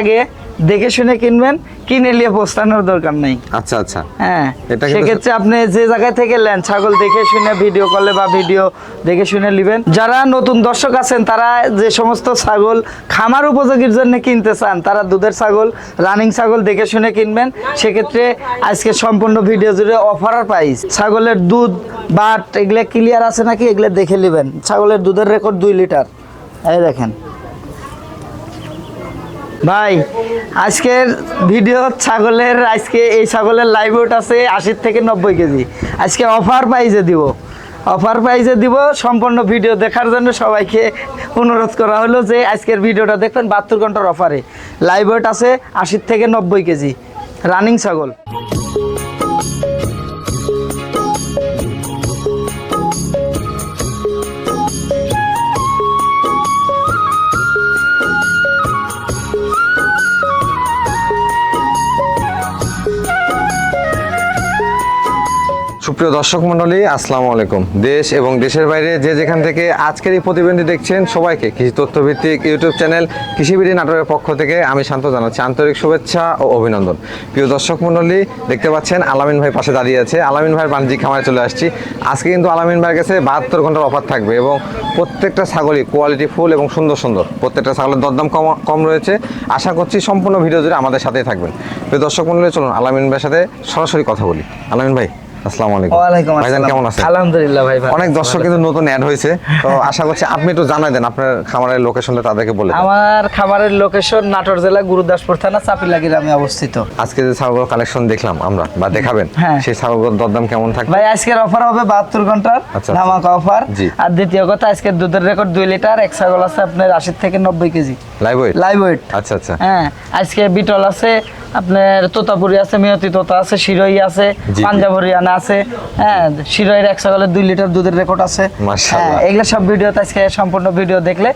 আগে দেখে শুনে কিনবেন কিনে নিয়ে পোস্তানোর দরকার নেই। আচ্ছা আচ্ছা। হ্যাঁ সেক্ষেত্রে আপনি যে থেকে নেন ছাগল দেখে শুনে ভিডিও কলে বা ভিডিও দেখে শুনে নেবেন। যারা নতুন দর্শক আছেন তারা যে সমস্ত ছাগল খামার উপযোগীর জন্য কিনতে চান তারা দুধের ছাগল রানিং ছাগল দেখে শুনে কিনবেন। সেক্ষেত্রে আজকে সম্পূর্ণ ভিডিও জুড়ে অফার প্রাইস ছাগলের দুধ বাট এগুলো ক্লিয়ার আছে নাকি এগুলো দেখে নেবেন। ছাগলের দুধের রেকর্ড দুই লিটার এই দেখেন। ভাই, আজকের ভিডিও ছাগলের, আজকে এই ছাগলের লাইভ ওয়েট আছে আশির থেকে নব্বই কেজি। আজকে অফার প্রাইজে দিব। অফার প্রাইজে দিব, সম্পূর্ণ ভিডিও দেখার জন্য সবাইকে অনুরোধ করা হলো যে আজকের ভিডিওটা দেখবেন বাহাত্তর ঘণ্টার অফারে লাইভ ওয়েট আছে আশির থেকে নব্বই কেজি। রানিং ছাগল। সুপ্রিয় দর্শক মণ্ডলী, আসসালামু আলাইকুম। দেশ এবং দেশের বাইরে যে যেখান থেকে আজকের এই প্রতিবেদনটি দেখছেন, সবাইকে কৃষি তথ্যভিত্তিক ইউটিউব চ্যানেল কৃষিবিড়ি নাটকের পক্ষ থেকে আমি শান্ত জানাচ্ছি আন্তরিক শুভেচ্ছা ও অভিনন্দন। প্রিয় দর্শক মণ্ডলী, দেখতে পাচ্ছেন আলামিন ভাই পাশে দাঁড়িয়ে আছে। আলামিন ভাইয়ের বাণিজ্যিক খামারে চলে আসছি। আজকে কিন্তু আলামিন ভাইয়ের কাছে বাহাত্তর ঘণ্টার অফার থাকবে এবং প্রত্যেকটা ছাগলই কোয়ালিটি ফুল এবং সুন্দর সুন্দর। প্রত্যেকটা ছাগলের দরদাম কম কম রয়েছে। আশা করছি সম্পূর্ণ ভিডিও জুড়ে আমাদের সাথেই থাকবেন। প্রিয় দর্শক মণ্ডলী, চলুন আলামিন ভাইয়ের সাথে সরাসরি কথা বলি। আলামিন ভাই আসসালামু আলাইকুম। ওয়ালাইকুম ভাইজান কেমন আছেন? আলহামদুলিল্লাহ ভাই অনেক দর্শক কিন্তু নতুন অ্যাড হয়েছে। তো আশা করছি আপনি একটু জানাই দেন আপনার খামারের লোকেশনটা তাদেরকে বলে আমার খামারের লোকেশন নাটোর জেলা গুরুদাসপুর থানা চাপিলা গ্রামে অবস্থিত। আজকে যে ছাগল কালেকশন দেখলাম আমরা বা দেখাবেন হ্যাঁ। সেই ছাগলের দরদাম কেমন থাকবে? ভাই আজকের অফার হবে বাহাত্তর ঘণ্টার আচ্ছা। ধামাকা অফার আর দ্বিতীয় কথা আজকের দুধের রেকর্ড দুই লিটার এক ছাগল আছে আপনার আশি থেকে নব্বই KG. Live weight live weight আচ্ছা আচ্ছা। হ্যাঁ আজকে বিটল আছে আপনার তোতাপুরি আছে মিয়তি তোতা আছে শিরোই আছে পাঞ্জাব হরিয়ানা আছে হ্যাঁ শিরোইয়ের এক ছাগলের দুই লিটার দুধের রেকর্ড আছে। মাশাআল্লাহ। হ্যাঁ এগুলো সব ভিডিও আজকে সম্পূর্ণ ভিডিও দেখলে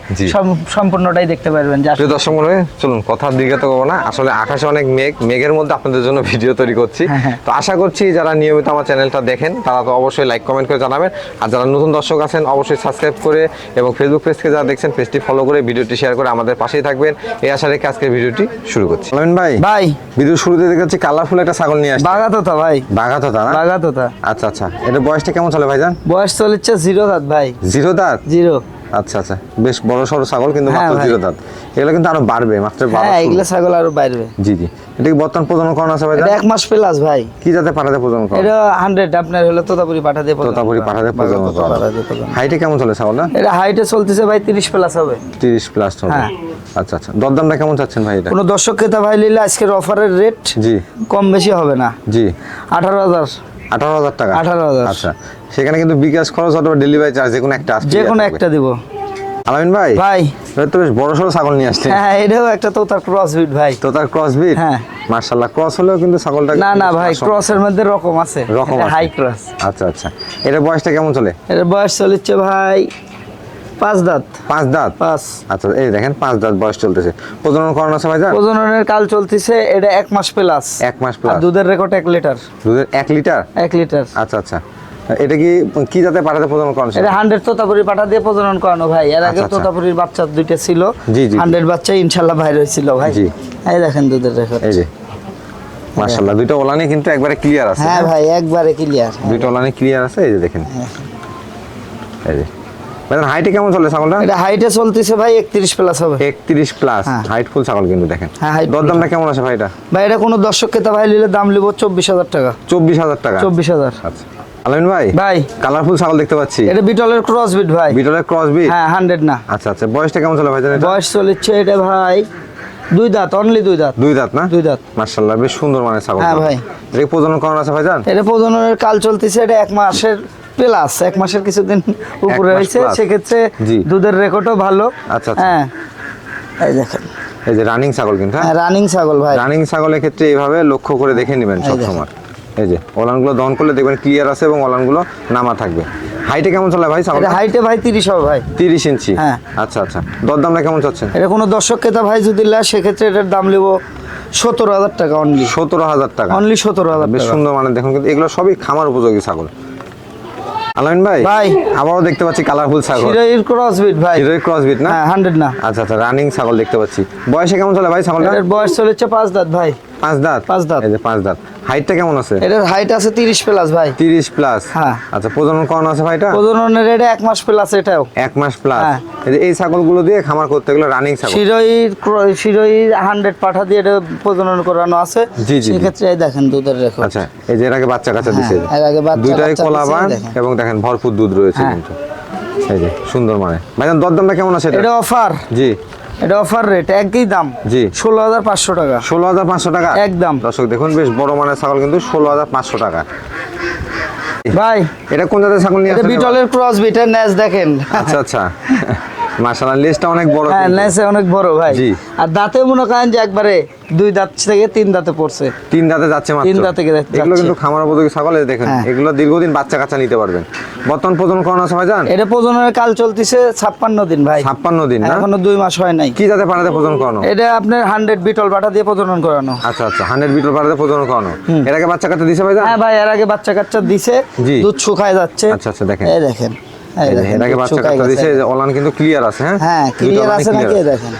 সম্পূর্ণটাই দেখতে পারবেন প্রিয় দর্শক মনে চলুন কথার দিকে তো করব না। আসলে আকাশে অনেক মেঘ মেঘের মধ্যে আপনাদের জন্য ভিডিও তৈরি করছি। হ্যাঁ, হ্যাঁ। তো আশা করছি যারা নিয়মিত আমার চ্যানেলটা দেখেন তারা তো অবশ্যই লাইক কমেন্ট করে জানাবেন। আর যারা নতুন দর্শক আছেন অবশ্যই সাবস্ক্রাইব করে এবং ফেসবুক পেজ থেকে যারা দেখছেন পেজটি ফলো করে ভিডিওটি শেয়ার করে আমাদের পাশেই থাকবেন। এই আশা রেখে আজকের ভিডিওটি শুরু করছি। ভাই। ভাই। ভিডিও শুরুতে দেখাচ্ছি কালারফুল একটা ছাগল নিয়ে আসছে। বাঘা তোতা ভাই। বাঘাতোতা বাঘা তোতা আচ্ছা আচ্ছা। এটা বয়সটা কেমন চলে ভাইজান? বয়স চলেছে জিরো দাঁত ভাই। জিরো দাঁত? জিরো। আচ্ছা আচ্ছা। বেশ বড় সড়ো ছাগল কিন্তু হ্যাঁ মাত্র জিরো দাঁত। এগুলো কিন্তু আরও বাড়বে মাত্র হ্যাঁ এগুলো ছাগল আরও বাইরবে জি জি। এটা কি বর্তমান প্রজনন করানো আছে এটা এক মাস প্লাস ভাই। কি যাতে পাঠাতে প্রজনন করা এটা হান্ড্রেড আপনার হলো তোতাপুরি পাঠা দিয়ে তোতাপুরি। পাঠাতে প্রজনন বাঘা তোতা করা পাঠা দিয়ে প্রদান। হাইটে কেমন চলে ছাগলটা? এটা হাইটে চলতেছে ভাই তিরিশ প্লাস হবে। তিরিশ প্লাস হবে। হ্যাঁ। আচ্ছা আচ্ছা। দরদামটা কেমন চাচ্ছেন ভাই এটা? কোনো দর্শক ক্রেতা ভাই নিলে আজকের অফারের রেট জি। কম বেশি হবে না। জি। আঠারো হাজার। আঠারো হাজার টাকা? 18,000 আচ্ছা। সেখানে কিন্তু বিকাশ খরচ অথবা ডেলিভারি চার্জ যে কোনো একটা যে কোনো একটা দিব। আলামিন ভাই ভাই। তো বেশ বড় সড়ো ছাগল নিয়ে আসছে হ্যাঁ এটাও একটা তোতার ক্রস বিট ভাই। তো তার ক্রস বিট হ্যাঁ। মার্শাল্লাহ ক্রস হলেও কিন্তু ছাগলটা না না ভাই ক্রসের মধ্যে রকম আছে। রকম হাই ক্রস আচ্ছা আচ্ছা। এটা বয়সটা কেমন চলে? এর বয়স চলেছে ভাই পাঁচ দাঁত। পাঁচ দাঁত? পাঁচ। আচ্ছা এই দেখেন পাঁচ দাঁত বয়স চলতেছে। প্রজনন করানো আছে ভাইজান? প্রজননের কাল চলতেছে এটা এক মাস প্লাস এক মাস প্লাস দুধের রেকর্ড এক লিটার দুধের এক লিটার এক লিটার আচ্ছা আচ্ছা। এটা কি কি পাঠাতে প্রজনন করানো এটা হান্ড্রেড তোতাপুরি পাঠা দিয়ে প্রজনন করানো ভাই। এর আগে আচ্ছা, আচ্ছা। তোতাপুরির বাচ্চা দুইটা ছিল। হান্ড্রেড বাচ্চা ইনশাল্লাহ বাইর হয়েছিল ভাই। এই দেখেন দুধের রেকর্ড এই যে। দুইটা ওলানি কিন্তু একবারে ক্লিয়ার আছে হ্যাঁ ভাই একবারে ক্লিয়ার দুইটা ওলানি ক্লিয়ার আছে এই যে দেখেন। এই যে। ভাইজান হাইটে কেমন চলে ছাগলটা? এটা হাইটে চলতেছে ভাই একত্রিশ প্লাস হবে। একত্রিশ প্লাস হ্যাঁ। হাইট ফুল ছাগল কিন্তু দেখেন। হ্যাঁ, height full কেমন আছে ভাইটা ভাই এটা কোনো দর্শক ক্রেতা ভাই নিলে দাম চব্বিশ হাজার টাকা। চব্বিশ হাজার টাকা। চব্বিশ হাজার। আচ্ছা। আলামিন ভাই? ভাই। কালারফুল ছাগল দেখতে পাচ্ছি। এটা বিটলের ক্রস বিট ভাই। বিটলের ক্রস বিট হ্যাঁ হান্ড্রেড না। আচ্ছা আচ্ছা বয়সটা কেমন চলে ভাইজান এটা? বয়স চলেছে এটা ভাই দুই দাঁত অনলি দুই দাঁত। দুই দাঁত না? দুই দাঁত। মার্শাল্লাহ বেশ সুন্দর মানে ছাগল। হ্যাঁ, ভাই। এটা প্রজনন করানো আছে ভাইজান? এটা প্রজননের কাল চলতেছে এটা এক মাসের প্লাস এক মাসের কিছুদিন উপরে হয়েছে সেক্ষেত্রে। দুধের রেকর্ডও ভালো। আচ্ছা, আচ্ছা। হ্যাঁ। এই দেখেন। এই যে রানিং ছাগল কিন্তু হ্যাঁ? হ্যাঁ রানিং ছাগল ভাই। রানিং ছাগলের ক্ষেত্রে এইভাবে লক্ষ্য করে দেখে নেবেন এই সব সময় এই যে ওলানগুলো দহন করলে দেখবেন ক্লিয়ার আছে এবং ওলানগুলো নামা থাকবে। হাইটে কেমন চলে ভাই এটা হাইটে ভাই তিরিশ হবে ভাই। তিরিশ ইঞ্চি? হ্যাঁ। আচ্ছা আচ্ছা। দরদামটা কেমন চাচ্ছেন? এটা কোনো দর্শক ক্রেতা ভাই যদি নেয় সেক্ষেত্রে এটার দাম নেব সতেরো হাজার টাকা অনলি সতেরো হাজার টাকা। অনলি সতেরো হাজার বেশ সুন্দর মানে দেখুন কিন্তু এগুলো সবই খামার উপযোগী ছাগল। আলামিন ভাই ভাই। আবারও দেখতে পাচ্ছি কালারফুল ছাগল। হিরোইর ক্রসবিট ভাই। হিরোই ক্রসবিট না? হ্যাঁ হান্ড্রেড না। আচ্ছা আচ্ছা রানিং ছাগল দেখতে পাচ্ছি। বয়সে কেমন চলে ভাই ছাগলটা? এটার বয়স চলেছে পাঁচ দাঁত ভাই। পাঁচ দাঁত? পাঁচ দাঁত। এই যে পাঁচ দাঁত। হাইটটা কেমন আছে? এটার হাইট আছে তিরিশ প্লাস ভাই। তিরিশ প্লাস হ্যাঁ। আচ্ছা প্রজনন করানো আছে ভাইটা প্রজননের রেটে এক মাস প্লাস এটাও। এক মাস প্লাস হ্যাঁ। এই ছাগলগুলো দিয়ে খামার করতে গেলে রানিং ছাগল? ক্র- শিরোইর হান্ড্রেড পাঠা দিয়ে এটা প্রজনন করানো আছে। জি, জি। সেক্ষেত্রে দেখেন দুধের রেকর্ড আচ্ছা এই যে এর আগে বাচ্চা কাচ্চা দিছে। হ্যাঁ, এর আগে বাচ্চা দুইটাই কলাবান এবং দেখেন ভরপুর দুধ রয়েছে হ্যাঁ। কিন্তু। এই যে সুন্দর মানে ভাইজান দরদামটা কেমন আছে এটা এটা অফার জি। এটা অফার রেট একই দাম। জি। ষোলো হাজার পাঁচশো টাকা। ষোলো হাজার পাঁচশো টাকা? একদম। দর্শক দেখুন বেশ বড় মানের ছাগল কিন্তু ষোলো হাজার পাঁচশো টাকা। ভাই এটা কোন জাতের ছাগল নিয়ে? বিটলের ক্রস বিটের ন্যাচ দেখেন। আচ্ছা আচ্ছা। মাশাআল্লাহ লিস্টটা অনেক বড় হ্যাঁ। ন্যাচে অনেক বড় ভাই। জি। আর দাঁতে মনে করেন যে একবারে দুই দাঁত থেকে তিন দাঁতে পড়ছে। তিন দাঁতে যাচ্ছে মাত্র। তিন দাঁতে যাচ্ছে। এগুলো কিন্তু খামার উপযোগী ছাগল দেখেন হ্যাঁ। এগুলো দীর্ঘদিন বাচ্চা কাচ্চা নিতে পারবেন। বর্তমান প্রজনন করানো আছে ভাইজান? এটা প্রজননের কাল চলতেছে দিন ভাই। ছাপ্পান্ন দিন না? এখনও দুই মাস হয় নাই। কি জাতে পাড়াতে প্রজনন করানো? এটা আপনার হান্ড্রেড বিটল বাটা দিয়ে প্রজনন করানো। আচ্ছা আচ্ছা হান্ড্রেড বিটল পাড়াতে প্রজনন করানো। এর আগে বাচ্চা কাচ্চা দিছে ভাইজান? হ্যাঁ ভাই এর আগে বাচ্চা কাচ্চা দিছে। দুধ শুকায় যাচ্ছে। আচ্ছা, আচ্ছা, দেখেন। এই দেখেন। বাচ্চা কাচ্চা দিছে অলান কিন্তু ক্লিয়ার আছে হ্যাঁ? হ্যাঁ ক্লিয়ার আছে নাকি দেখেন?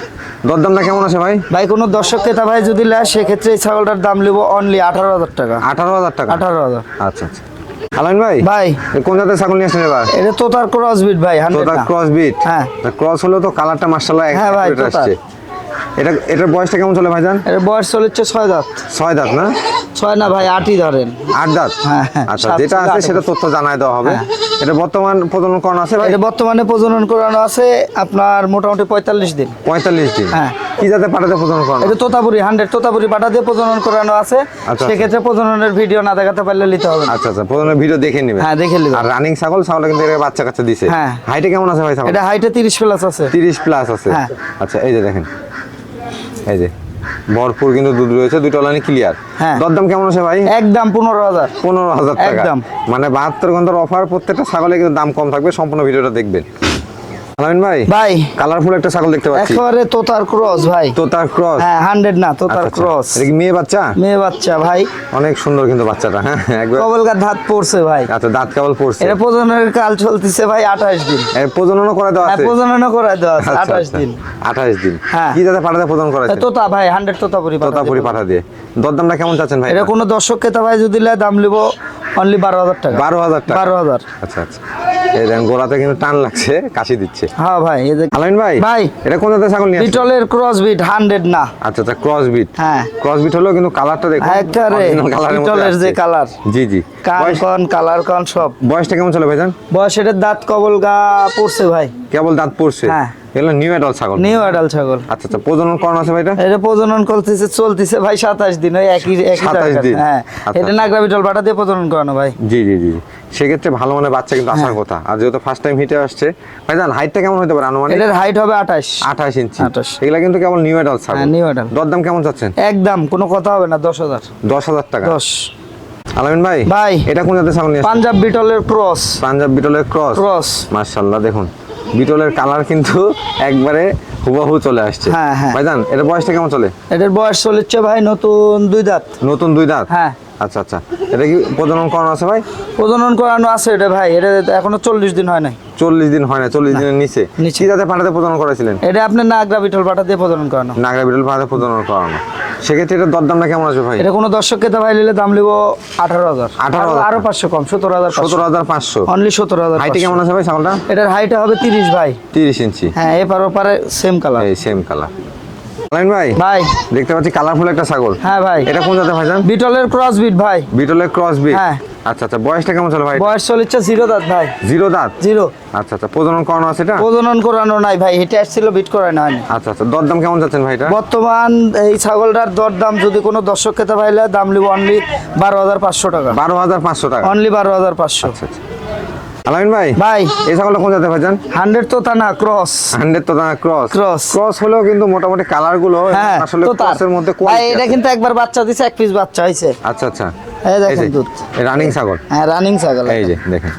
দরদামটা কেমন আছে ভাই? ভাই কোনো দর্শক ক্রেতা ভাই যদি সেক্ষেত্রে এই ছাগলটার দাম নেব অনলি আঠারো হাজার টাকা। আঠারো হাজার টাকা? আঠারো হাজার। আচ্ছা আচ্ছা। আলামিন ভাই ভাই। কোন জাতের ছাগল নিয়ে এবার? এটা তোতার ক্রস বিট ভাই ক্রস বিট হ্যাঁ। ক্রস হলো তো কালারটা মার্শাল্লাহ হ্যাঁ ভাই, আসছে। এটা এটার বয়সটা কেমন চলে ভাইজান? এর বয়স চলেছে ছয় দাঁত। ছয় দাঁত না? ছয় না ভাই আটই ধরেন। আট দাঁত? হ্যাঁ, হ্যাঁ, আচ্ছা যেটা আছে সেটা তথ্য জানাই দেওয়া হবে। হ্যাঁ। এটা বর্তমান প্রজনন করানো আছে ভাই? এটা বর্তমানে প্রজনন করানো আছে আপনার মোটামুটি পঁয়তাল্লিশ দিন। পঁয়তাল্লিশ দিন? হ্যাঁ। কি যাতে পাঠাতে প্রজনন করানো এটা তোতাপুরি হান্ড্রেড তোতাপুরি বাটা দিয়ে প্রজনন করানো আছে। আচ্ছা। সেক্ষেত্রে প্রজননের ভিডিও না দেখাতে পারলে নিতে হবে আচ্ছা আচ্ছা প্রজনের ভিডিও দেখে নিবে হ্যাঁ দেখে নেবেন। আর রানিং ছাগল ছাগলটা কিন্তু এর বাচ্চা কাচ্চা দিছে। হ্যাঁ। হাইটে কেমন আছে ভাই ছাগল এটা হাইটে তিরিশ প্লাস আছে। তিরিশ প্লাস আছে। হ্যাঁ। আচ্ছা এই যে দেখেন। এই যে ভরপুর কিন্তু দুধ রয়েছে দুটো লাইনে ক্লিয়ার হ্যাঁ। দরদাম কেমন আছে ভাই? একদম পনেরো হাজার। পনেরো হাজার টাকা। একদম। মানে বাহাত্তর ঘণ্টার অফার প্রত্যেকটা ছাগলের কিন্তু দাম কম থাকবে সম্পূর্ণ ভিডিওটা দেখবেন। আলামিন ভাই? ভাই। কালারফুল একটা ছাগল দেখতে পাচ্ছি। একেবারে তোতার ক্রস ভাই। তো তার ক্রস? হ্যাঁ হান্ড্রেড না তোতার ক্রস। এটা কি মেয়ে বাচ্চা? মেয়ে বাচ্চা ভাই। অনেক সুন্দর কিন্তু বাচ্চাটা হ্যাঁ একবার। কবলকার ধাত পড়ছে ভাই। আচ্ছা দাঁত কেবল পড়ছে। এটা প্রজননের কাল চলতেছে ভাই আঠাশ দিন। এর প্রজননও করে দেওয়া হ্যাঁ আছে? প্রজননও দেওয়া আছে আচ্ছা, আচ্ছা। দিন। আঠাশ দিন। হ্যাঁ। কি যাতে পাঠাতে করা এ তোতা ভাই তোতাপুরি পাঠা তোতাপুরি দিয়ে। পাঠা দিয়ে। দরদামটা কেমন চাচ্ছেন ভাই? এটা কোনো দর্শক ক্রেতা ভাই যদি নেয় দাম নিব অনলি বারো হাজার টাকা। বারো হাজার টাকা। বারো হাজার। আচ্ছা আচ্ছা। এই দেখেন গোড়াতে কিন্তু টান লাগছে কাশি দিচ্ছে। হ্যাঁ ভাই এই যে আলামিন ভাই ভাই। এটা কোন জাতের ছাগল নিয়ে? বিটলের ক্রস বিট হান্ড্রেড না। আচ্ছা আচ্ছা ক্রস বিট হ্যাঁ। ক্রস বিট হলো কিন্তু কালারটা দেখুন একেবারে এর মধ্যে বিটলের যে কালার জি জি। কান কন কালার কন সব। বয়সটা কেমন চলে ভাইজান? বয়স এটার দাঁত কবল গা পড়ছে ভাই। কেবল দাঁত পড়ছে? হ্যাঁ। এগুলো নিউ অ্যাডাল ছাগল। নিউ অ্যাডাল ছাগল। আচ্ছা আচ্ছা প্রজনন আছে ভাইটা? এটা প্রজনন করতেছে চলতেছে ভাই সাতাশ দিন ওই একই একই 27 দিন। হ্যাঁ। আচ্ছা। এটা দিয়ে প্রজনন করানো ভাই। জি জি জি। সেক্ষেত্রে ভালো মানে বাচ্চা কিন্তু হ্যাঁ। আসার কথা। আর যেহেতু ফার্স্ট টাইম হিটে আসছে ভাইজান হাইটটা কেমন হতে পারে আনুমানিক? এটার হাইট হবে আঠাশ। আঠাশ ইঞ্চি। 28 এগুলা কিন্তু কেবল নিউ অ্যাডাল ছাগল। হ্যাঁ, new adult। দরদাম কেমন চাচ্ছেন? একদম কোনো কথা হবে না দশ হাজার। দশ হাজার টাকা। দশ। আলামিন ভাই ভাই। এটা কোন জাতের ছাগল নিয়ে পাঞ্জাব বিটলের ক্রস। পাঞ্জাব বিটলের ক্রস। ক্রস। মার্শাল্লাহ দেখুন। বিটলের কালার কিন্তু একবারে হুবাহু চলে আসছে। হ্যাঁ, হ্যাঁ। ভাইজান এটা বয়সটা কেমন চলে? এটার বয়স চলেছে ভাই নতুন দুই দাঁত। নতুন দুই দাঁত? হ্যাঁ। আচ্ছা আচ্ছা। এটা কি প্রজনন করানো আছে ভাই? প্রজনন করানো আছে এটা ভাই এটা এখনও চল্লিশ দিন হয় নাই। চল্লিশ দিন হয় না চল্লিশ দিনের নিচে। নিচে। কি জাতে পাঠাতে প্রজনন করেছিলেন এটা আপনি নাগরা বিটল বাটা দিয়ে প্রজনন করানো। নাগরা বিটল পাঠাতে প্রজনন করানো। সেক্ষেত্রে এটা দরদামটা কেমন আছে ভাই? এটা কোনো দর্শক ক্রেতা ভাই নিলে দাম নেব আঠারো হাজার। 18,000 আরও পাঁচশো কম সতেরো হাজার সতেরো হাজার পাঁচশো। অনলি সতেরো হাজার হাইটে কেমন আছে ভাই ছাগলটা? এটার হাইটে হবে তিরিশ ভাই। তিরিশ ইঞ্চি। হ্যাঁ এপার ওপারে সেম কালার এই সেম কালার ভাই ভাই। দেখতে পাচ্ছি কালারফুল একটা ছাগল। হ্যাঁ ভাই। এটা কোন জাতের ভাই বিটলের ক্রস বিট ভাই। বিটলের ক্রস বিট হ্যাঁ। আচ্ছা আচ্ছা বয়সটা কেমন চলে ভাই? বয়স চলেছে জিরো দাঁত ভাই। জিরো দাঁত? জিরো। আচ্ছা আচ্ছা প্রজনন করানো আছে এটা? প্রজনন করানো নাই ভাই হেঁটে আসছিল বিট করায় হয়নি আচ্ছা আচ্ছা দরদাম কেমন যাচ্ছেন ভাই এটা? বর্তমান এই ছাগলটার দর দাম যদি কোনো দর্শক খেতে পাইলে দাম নিব অনলি বারো হাজার পাঁচশো টাকা। বারো হাজার পাঁচশো টাকা। অনলি বারো হাজার পাঁচশো। আচ্ছা আচ্ছা। আলামিন ভাই ভাই। এই ছাগলটা কোন জাতের ভাইজান? হান্ড্রেড তো তা না ক্রস। হান্ড্রেড তো ক্রস। ক্রস। ক্রস হলেও কিন্তু মোটামুটি কালারগুলো হ্যাঁ আসলে ক্রসের মধ্যে ভাই এটা কিন্তু একবার বাচ্চা দিছে এক পিস বাচ্চা হয়েছে আচ্ছা আচ্ছা। এই দেখেন দুধ। রানিং ছাগল। হ্যাঁ রানিং ছাগল এই যে দেখেন।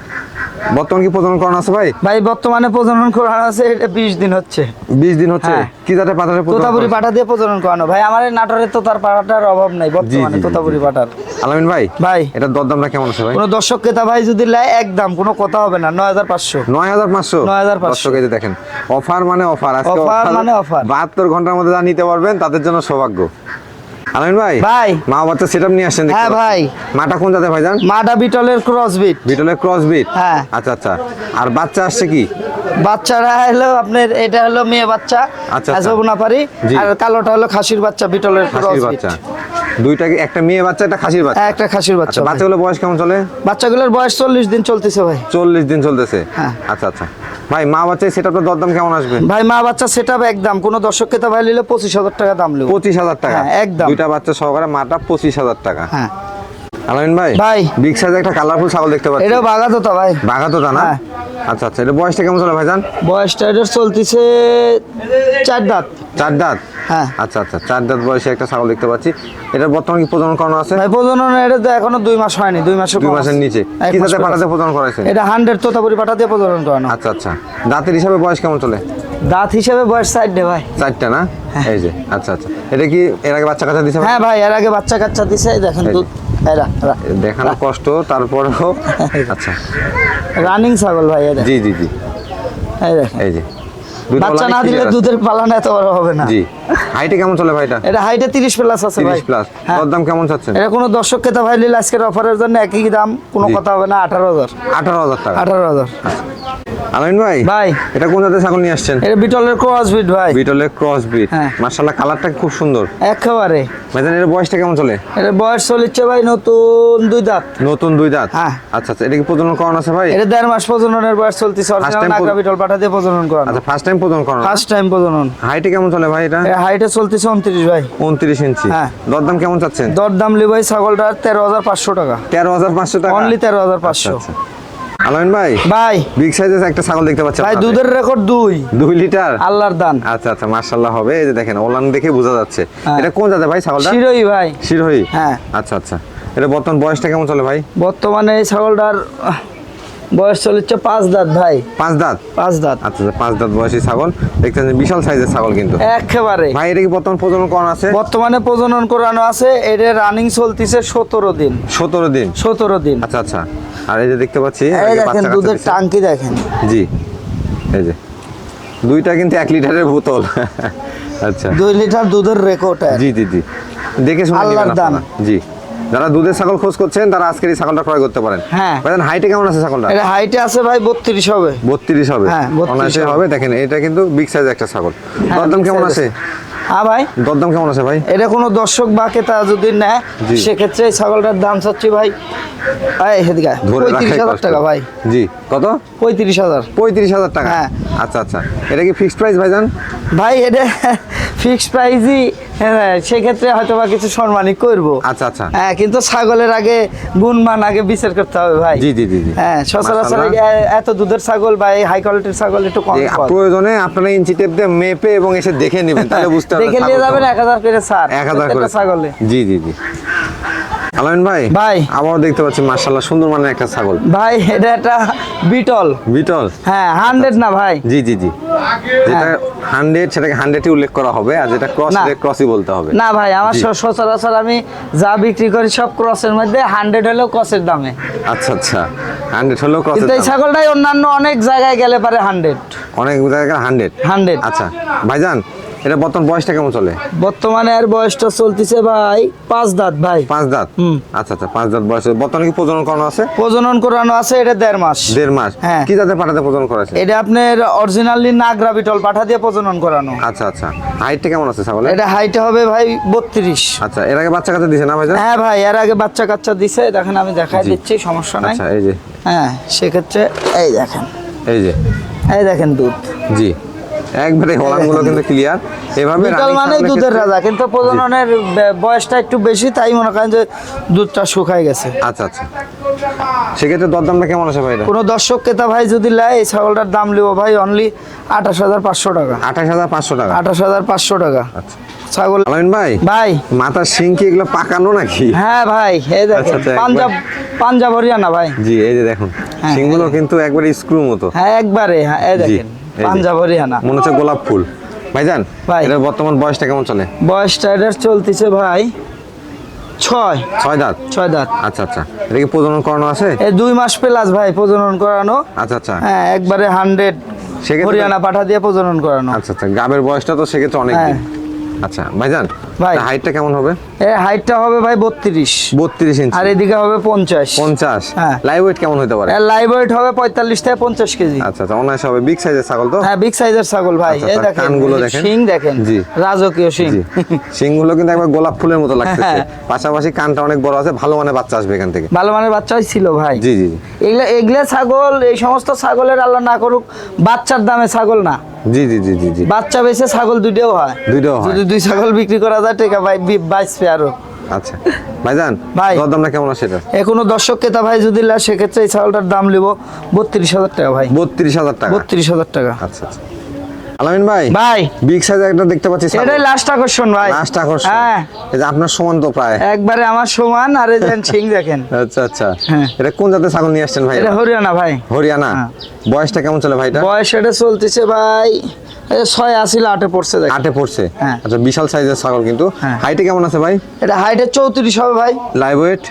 বর্তমান কি প্রজনন করানো আছে ভাই? ভাই বর্তমানে প্রজনন করানো আছে এটা বিশ দিন হচ্ছে। বিশ দিন হচ্ছে? হ্যাঁ। কি জাতের পাঠারে তোতাপুরি পাঠা দিয়ে প্রজনন করানো। ভাই আমার নাটোরে তোতার পাঠাটার অভাব নাই বর্তমানে তোতাপুরি জি। পাঠার আলামিন ভাই ভাই। এটা দরদামটা কেমন আছে ভাই? কোনো দর্শক ক্রেতা ভাই যদি লেয় একদম কোনো কথা হবে না নয় হাজার পাঁচশো। নয় হাজার পাঁচশো? 9,500 দর্শক এই দেখেন অফার মানে অফার। আজকে অফার মানে অফার। বাহাত্তর ঘণ্টার মধ্যে যা নিতে পারবেন তাদের জন্য সৌভাগ্য। আলামিন ভাই ভাই। মা বাচ্চা সেটআপ নিয়ে আসছেন হ্যাঁ, ভাই। মাটা কোন জাতে ভাইজান মাটা বিটলের ক্রস বিট বিটলের ক্রস বিট হ্যাঁ। আচ্ছা আচ্ছা আর বাচ্চা আসছে কি বাচ্চারা হলো আপনার এটা হলো মেয়ে বাচ্চা আচ্ছা, আচ্ছা। যমুনা পারি জি। আর কালোটা হলো খাসির বাচ্চা বিটলের ক্রস বাচ্চা দুইটা একটা মেয়ে বাচ্চা একটা খাসির বাচ্চা? একটা খাসির বাচ্চা আচ্ছা ভাই। বাচ্চাগুলো বয়স কেমন চলে? বাচ্চাগুলোর বয়স চল্লিশ দিন চলতেছে ভাই। চল্লিশ দিন চলতেছে? হ্যাঁ। আচ্ছা আচ্ছা। ভাই মা বাচ্চা সেটআপটা দরদাম কেমন আসবে? ভাই মা বাচ্চা সেটা একদম। কোনো দর্শক ক্রেতা ভাই নিলে পঁচিশ হাজার টাকা দাম নেব। পঁচিশ হাজার টাকা? হ্যাঁ, একদম। দুইটা বাচ্চা সহকারে মাটা পঁচিশ হাজার টাকা। হ্যাঁ। আলামিন ভাই ভাই। বিগ সাইজ একটা কালারফুল ছাগল দেখতে পাচ্ছি। এটাও বাঘা তো ভাই। বাঘা তো না? হ্যাঁ। আচ্ছা আচ্ছা। এটা বয়সটা কেমন চলে ভাইজান? বয়সটা এটার চলতেছে চার দাঁত। চার দাঁত? হ্যাঁ। আচ্ছা আচ্ছা চার দাঁত বয়সে একটা ছাগল দেখতে পাচ্ছি। এটা বর্তমানে কি প্রজনন করানো আছে? ভাই প্রজনন এটা তো এখনও দুই মাস হয়নি দুই মাসের দুই মাসের নিচে। কি জাতে পাঠাতে। প্রজনন করাইছেন? এটা হান্ড্রেড তোতাপুরি পাঠা দিয়ে প্রজনন করানো। আচ্ছা আচ্ছা। দাঁতের হিসাবে বয়স কেমন চলে? দাঁত হিসাবে বয়স দে ভাই। চারটা না? এই যে আচ্ছা আচ্ছা। এটা কি এর আগে বাচ্চা কাচ্চা দিছে হ্যাঁ ভাই এর আগে বাচ্চা কাচ্চা দিছে দেখেন দুধ। দেখানো কষ্ট তারপরেও আচ্ছা। রানিং ছাগল ভাই জি জি জি। এই দেখেন। এই যে। বাচ্চা না দিলে দুধের পালান এত বড় হবে না। জি। হাইটে কেমন চলে ভাইটা? এটা হাইটে তিরিশ প্লাস আছে ভাই। তিরিশ প্লাস দর দাম কেমন চাচ্ছেন? এটা কোনো দর্শক ক্রেতা ভাই নিলে আজকের অফারের জন্য একই দাম কোনো কথা হবে না আঠারো হাজার। আঠারো হাজার টাকা। আঠারো হাজার। আলামিন ভাই? ভাই। এটা কোন জাতের ছাগল নিয়ে আসছেন? এটা বিটলের ক্রস ব্রিড ভাই। বিটলের ক্রস হ্যাঁ। ব্রিড মাশাআল্লাহ কালারটা খুব সুন্দর। একেবারে। এর বয়সটা কেমন চলে? এর বয়স চলেছে ভাই নতুন দুই দাঁত। নতুন দুই দাঁত? হ্যাঁ। আচ্ছা আচ্ছা এটা কি প্রজনন করানো আছে ভাই? এটা দেড় মাস প্রজননের বয়স নাগরা বিটল পাঠা দিয়ে প্রজনন করানো। আচ্ছা ফার্স্ট টাইম প্রজনন করানো। ফার্স্ট টাইম প্রজনন। হাইটে কেমন চলে ভাই এটা? হাইটে চলতেছে 29 ভাই। 29 ইঞ্চি। হ্যাঁ। দরদাম কেমন চাচ্ছেন? দরদাম লি ভাই ছাগলটার 13500 টাকা। 13500 টাকা? অনলি 13500 আলামিন ভাই? ভাই। বিগ সাইজের একটা ছাগল দেখতে পাচ্ছি ভাই দুধের রেকর্ড দুই। দুই লিটার? আল্লাহর দান। আচ্ছা আচ্ছা মাশাআল্লাহ হবে। এই যে দেখেন ওলান দেখে বোঝা যাচ্ছে। হ্যাঁ। এটা কোন জাতে ভাই ছাগলটা? শিরোই ভাই। শিরোই হ্যাঁ। আচ্ছা আচ্ছা। এটা বর্তমান বয়সটা কেমন চলে ভাই? বর্তমানে এই ছাগলটার বয়স চলেছে পাঁচ দাঁত ভাই। পাঁচ দাঁত? পাঁচ দাঁত। আচ্ছা আচ্ছা, পাঁচ দাঁত বয়সী ছাগল। দেখছেন বিশাল সাইজের ছাগল কিন্তু। একেবারে। ভাই এটা কি বর্তমান প্রজনন করানো আছে? বর্তমানে প্রজনন করানো আছে। এটা রানিং চলতেছে সতেরো দিন। সতেরো দিন? সতেরো দিন। আচ্ছা আচ্ছা। আর এই যে দেখতে পাচ্ছি দেখেন দুধের। টাঙ্কি দেখেন। জি। এই যে। দুইটা কিন্তু এক লিটারের বোতল। আচ্ছা। দুই লিটার দুধের রেকর্ড জি জি জি। দেখে শুনে আল্লাহর দান। জি। যারা দুধের ছাগল খোঁজ করছেন তারা আজকের এই ছাগলটা ক্রয় করতে পারেন। হ্যাঁ। ভাইজান হাইটে কেমন আছে ছাগলটা? এটা হাইটে আছে ভাই বত্রিশ হবে। বত্রিশ হবে। হ্যাঁ, 32 অনায়াসে হবে। দেখেন এটা কিন্তু বিগ সাইজ একটা ছাগল। হ্যাঁ, দরদাম কেমন আছে? হ্যাঁ ভাই? দরদাম কেমন আছে ভাই? এটা কোনো দর্শক বা ক্রেতা যদি নেয়। সেক্ষেত্রে এই ছাগলটার দাম চাচ্ছি ভাই পঁয়ত্রিশ হাজার টাকা ভাই। জি কত? পঁয়ত্রিশ হাজার। পঁয়ত্রিশ হাজার টাকা। হ্যাঁ। আচ্ছা আচ্ছা। এটা কি ফিক্সড প্রাইস ভাইজান? ভাই এটা ফিক্স প্রাইজই হ্যাঁ, সেক্ষেত্রে হয়তো বা কিছু সম্মানই করব। আচ্ছা আচ্ছা। হ্যাঁ কিন্তু ছাগলের আগে গুণমান আগে বিচার করতে হবে ভাই। জি জি জি হ্যাঁ সচরাচর এত দুধের ছাগল বা হাই কোয়ালিটির ছাগল একটু কম। প্রয়োজনে আপনারা ইঞ্চি টেপ দিয়ে মেপে এবং এসে দেখে নেবেন তাহলে বুঝতে পারবেন দেখে নিয়ে যাবেন কেমন। এক হাজার করে সার এক হাজার করে। ছাগলে। জি জি জি। আলামিন ভাই ভাই। আবারও দেখতে পাচ্ছি মার্শাল্লাহ সুন্দর মানের একটা ছাগল। ভাই এটা একটা বিটল। বিটল? হ্যাঁ হান্ড্রেড না ভাই। জি জি জি। যেটা হান্ড্রেড সেটাকে হান্ড্রেডই উল্লেখ করা হবে আর যেটা ক্রস না। ক্রসই বলতে হবে। না ভাই আমার সচরাচর আমি যা বিক্রি করি সব ক্রসের মধ্যে হান্ড্রেড হলেও ক্রসের দামে। আচ্ছা আচ্ছা। হান্ড্রেড হলেও ক্রস কিন্তু এই ছাগলটাই অন্যান্য অনেক জায়গায় গেলে পারে হান্ড্রেড অনেক জায়গায় হান্ড্রেড হান্ড্রেড আচ্ছা ভাইজান এটা বর্তমান বয়সটা কেমন চলে? বর্তমানে এর বয়সটা চলতেছে ভাই পাঁচ দাঁত ভাই। পাঁচ দাঁত? হুম। আচ্ছা আচ্ছা পাঁচ দাঁত বয়স। বর্তমানে কি প্রজনন করানো আছে? প্রজনন করানো আছে এটা দেড় মাস। দেড় মাস। হ্যাঁ। কি জাতের পাঠাতে প্রজনন করেছে এটা আপনার অরিজিনালি নাগরা বিটল পাঠা দিয়ে প্রজনন করানো। আচ্ছা আচ্ছা। হাইটটা কেমন আছে ছাগলের? এটা হাইট হবে ভাই বত্রিশ। আচ্ছা এর আগে বাচ্চা কাচ্চা দিছে না ভাইজান? হ্যাঁ ভাই এর আগে বাচ্চা কাচ্চা দিছে দেখেন আমি দেখাই। দিচ্ছি সমস্যা নাই। আচ্ছা এই যে। হ্যাঁ সেক্ষেত্রে এই দেখেন। এই যে। এই দেখেন দুধ। জি। একবারে হলানগুলো কিন্তু ক্লিয়ার এভাবে বিটল running মানে দুধের রাজা কিন্তু প্রজননের বয়সটা একটু বেশি তাই মনে করেন যে দুধটা শুকায় গেছে। আচ্ছা আচ্ছা। সেক্ষেত্রে দরদামটা কেমন আছে ভাই কোনো দর্শক ক্রেতা ভাই যদি লেয় এই ছাগলটার দাম লিব ভাই অনলি আঠাশ হাজার পাঁচশো টাকা। আঠাশ হাজার পাঁচশো টাকা। আঠাশ হাজার পাঁচশো টাকা। আচ্ছা। ছাগল আলামিন ভাই ভাই। মাথার শিং কি এগুলো পাকানো নাকি? হ্যাঁ ভাই এই আচ্ছা, দেখেন আচ্ছা, পাঞ্জাব পাঞ্জাব হরিয়ানা ভাই। জি এই যে দেখুন হ্যাঁ, শিংগুলো কিন্তু একবারে স্ক্রু মতো। হ্যাঁ একবারে হ্যাঁ এই দেখেন। পাঞ্জাব হরিয়ানা। মনে হচ্ছে গোলাপ ফুল। ভাইজান ভাই। এটার বর্তমান বয়সটা কেমন চলে? বয়সটা এটার চলতেছে ভাই ছয়। ছয় দাঁত? ছয় দাঁত। আচ্ছা আচ্ছা। এটা কি প্রজনন করানো আছে? এই দুই মাস প্লাস ভাই প্রজনন করানো। আচ্ছা আচ্ছা। হ্যাঁ একবারে হান্ড্রেড হরিয়ানা পাঠা দিয়ে প্রজনন করানো। আচ্ছা আচ্ছা। গাবের বয়সটা তো সেক্ষেত্রে অনেক দিন আচ্ছা ভাইজান ভাই। হাইটটা কেমন হবে? এর হাইটটা হবে ভাই বত্রিশ। বত্রিশ ইঞ্চি। আর এদিকে হবে পঞ্চাশ। পঞ্চাশ। হ্যাঁ। লাইভ ওয়েট কেমন হতে পারে? এর লাইভ ওয়েট হবে পঁয়তাল্লিশ থেকে পঞ্চাশ কেজি। আচ্ছা আচ্ছা অনায়াসে হবে। বিগ সাইজের ছাগল তো? হ্যাঁ বিগ সাইজের ছাগল ভাই। আচ্ছা, এই দেখেন কানগুলো দেখেন। শিং দেখেন। জি। রাজকীয় শিং। শিংগুলো কিন্তু একবার গোলাপ ফুলের মতো লাগতেছে। হ্যাঁ। পাশাপাশি কানটা অনেক বড় আছে ভালো মানের বাচ্চা আসবে এখান থেকে। ভালো মানের বাচ্চাই ছিল ভাই। জি জি। এগুলা এগুলা ছাগল এই সমস্ত ছাগলের আল্লাহ না করুক বাচ্চার দামে ছাগল না। জি জি জি জি জি। বাচ্চা বেচে ছাগল দুইটাও হয়। দুইটাও হয়। যদি দুই ছাগল বিক্রি করা যায় টাকা ভাই বি- বাইশবে আরও। আচ্ছা। ভাইজান ভাই। দরদামটা কেমন আছে এটা? এখনও দর্শক ক্রেতা ভাই যদি লা সেক্ষেত্রে এই ছাগলটার দাম নিব বত্রিশ হাজার টাকা ভাই। বত্রিশ হাজার টাকা। বত্রিশ হাজার টাকা। আচ্ছা আচ্ছা। আলামিন ভাই ভাই। বিগ সাইজ একটা দেখতে পাচ্ছি এটাই লাস্ট আকর্ষণ ভাই। লাস্ট আকর্ষণ। হ্যাঁ। এই যে আপনার সমান তো প্রায়। একবারে আমার সমান আর এই দেন সিং দেখেন। আচ্ছা আচ্ছা। হ্যাঁ। এটা কোন জাতের ছাগল নিয়ে আসছেন ভাই? এটা হরিয়ানা ভাই। হরিয়ানা। হ্যাঁ। বয়সটা কেমন চলে ভাইটা বয়স এটা চলতেছে ভাই ছয় আটে পড়ছে দেখ আটে পড়ছে? হ্যাঁ। আচ্ছা বিশাল সাইজের ছাগল কিন্তু। হ্যাঁ। হাইটে কেমন আছে ভাই? এটা হাইটে চৌত্রিশ হবে ভাই। লাইভ ওয়েট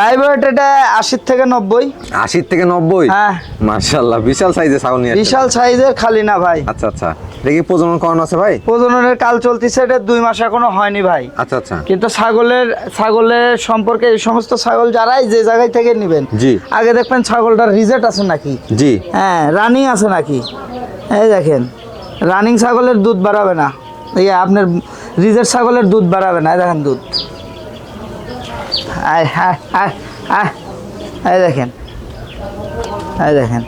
লাইভ ওয়েট এটা আশির থেকে নব্বই। আশির থেকে নব্বই? হ্যাঁ। মার্শাল্লাহ বিশাল সাইজের ছাগল নিয়ে বিশাল সাইজের খালি না ভাই। আচ্ছা আচ্ছা। কি প্রজনন করানো আছে ভাই? প্রজননের কাল চলতেছে এটা দুই মাস এখনও হয়নি ভাই। আচ্ছা আচ্ছা। কিন্তু ছাগলের ছাগলের সম্পর্কে এই সমস্ত ছাগল যারাই যে জায়গায় থেকে নেবেন জি। আগে দেখবেন ছাগলটার রিজেক্ট আছে নাকি? জি। হ্যাঁ রানিং আছে নাকি? এই দেখেন। রানিং ছাগলের দুধ বাড়াবে না এই আপনার রিজেক্ট ছাগলের দুধ বাড়াবে না দেখেন দুধ আয় হ্যাঁ দেখেন এই দেখেন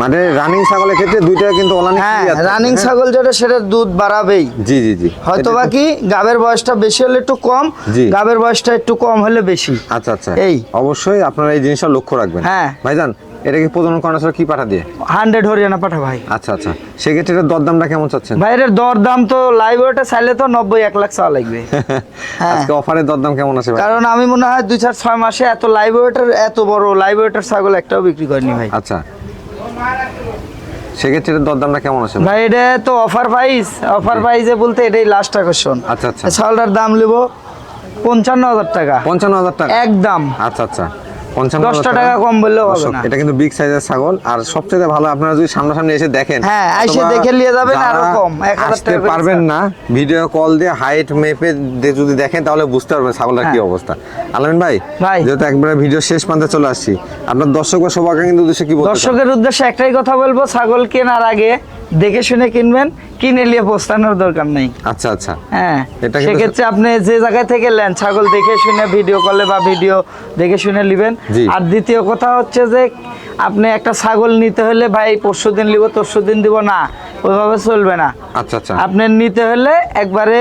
মানে রানিং ছাগলের ক্ষেত্রে দুইটা কিন্তু হ্যাঁ রানিং? ছাগল যেটা সেটার দুধ বাড়াবেই জি জি জি হয়তো বা এটা- কি গাবের বয়সটা বেশি হলে একটু কম জি। গাবের বয়সটা একটু কম হলে বেশি আচ্ছা আচ্ছা এই। অবশ্যই আপনারা এই জিনিসটা লক্ষ্য রাখবেন হ্যাঁ। ভাইজান এটা কি প্রজনন করানো ছিল কি পাঠা দিয়ে? হান্ড্রেড হরিয়ানা পাঠা ভাই। আচ্ছা আচ্ছা। সেক্ষেত্রে এটার দরদামটা কেমন চাচ্ছেন? ভাইয়ের দর দাম তো লাইভ ওয়েটে চাইলে তো নব্বই এক লাখ চাওয়া লাগবে। আজকে অফারের দরদাম কেমন আছে ভাই? কারণ আমি মনে হয় দুই চার ছয় মাসে এত লাইভ ওয়েটের এত বড় লাইভ ওয়েটের ছাগল একটাও বিক্রি করিনি ভাই। আচ্ছা। সেক্ষেত্রে দরদামটা কেমন আছে ভাই? এটা তো অফার প্রাইস। অফার প্রাইসে বলতে এটাই লাস্ট আকর্ষণ। আচ্ছা, আচ্ছা। ছাগলটার দাম নেব পঞ্চান্ন হাজার টাকা। পঞ্চান্ন হাজার টাকা? একদম। আচ্ছা আচ্ছা। দশটা টাকা কম বললেও হবে না। এটা কিন্তু বিগ সাইজের ছাগল। আর সবচেয়ে ভালো আপনারা যদি সামনাসামনি এসে দেখেন হ্যাঁ, এসে দেখে নিয়ে যাবেন আরও কম, আসতে পারবেন না ভিডিও কল দিয়ে হাইট মেপে যদি দেখেন তাহলে বুঝতে পারবেন ছাগলের কি হ্যাঁ। অবস্থা। আলমিন ভাই ভাই। যেহেতু একবারে ভিডিও শেষ প্রান্তে চলে আসছি আপনার দর্শক বা কিন্তু উদ্দেশ্যে কি বলতে দর্শকের উদ্দেশ্যে একটাই কথা বলব ছাগল কেনার আগে দেখে শুনে কিনবেন কিনে নিয়ে পোস্তানোর দরকার নেই। আচ্ছা আচ্ছা। হ্যাঁ সেক্ষেত্রে আপনি যে জায়গায় থেকে নেন ছাগল দেখে শুনে ভিডিও কলে বা ভিডিও দেখে শুনে নেবেন। আর দ্বিতীয় কথা হচ্ছে যে আপনি একটা ছাগল নিতে হলে ভাই পরশু দিন নিব তরশু দিন দিব না। ওইভাবে চলবে না। আচ্ছা আচ্ছা। আপনি নিতে হলে একবারে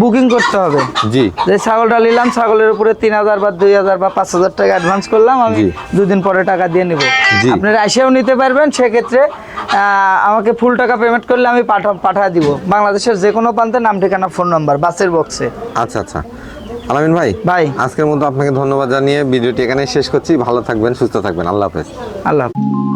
বুকিং করতে হবে। জি। যে ছাগলটা নিলাম ছাগলের উপরে তিন হাজার বা দুই হাজার বা পাঁচ হাজার টাকা অ্যাডভান্স করলাম আমি। দুদিন পরে টাকা দিয়ে নিব। আপনারা এসেও নিতে পারবেন সেক্ষেত্রে আমাকে ফুল টাকা পেমেন্ট করলে আমি পাঠা পাঠা দিব। বাংলাদেশের যে কোনো প্রান্তে নাম ঠিকানা ফোন নাম্বার বাসের বক্সে আচ্ছা আচ্ছা। আলামিন ভাই ভাই। আজকের মতো আপনাকে ধন্যবাদ জানিয়ে ভিডিওটি এখানে শেষ করছি। ভালো থাকবেন সুস্থ থাকবেন। আল্লাহ হাফেজ। আল্লাহ হাফেজ।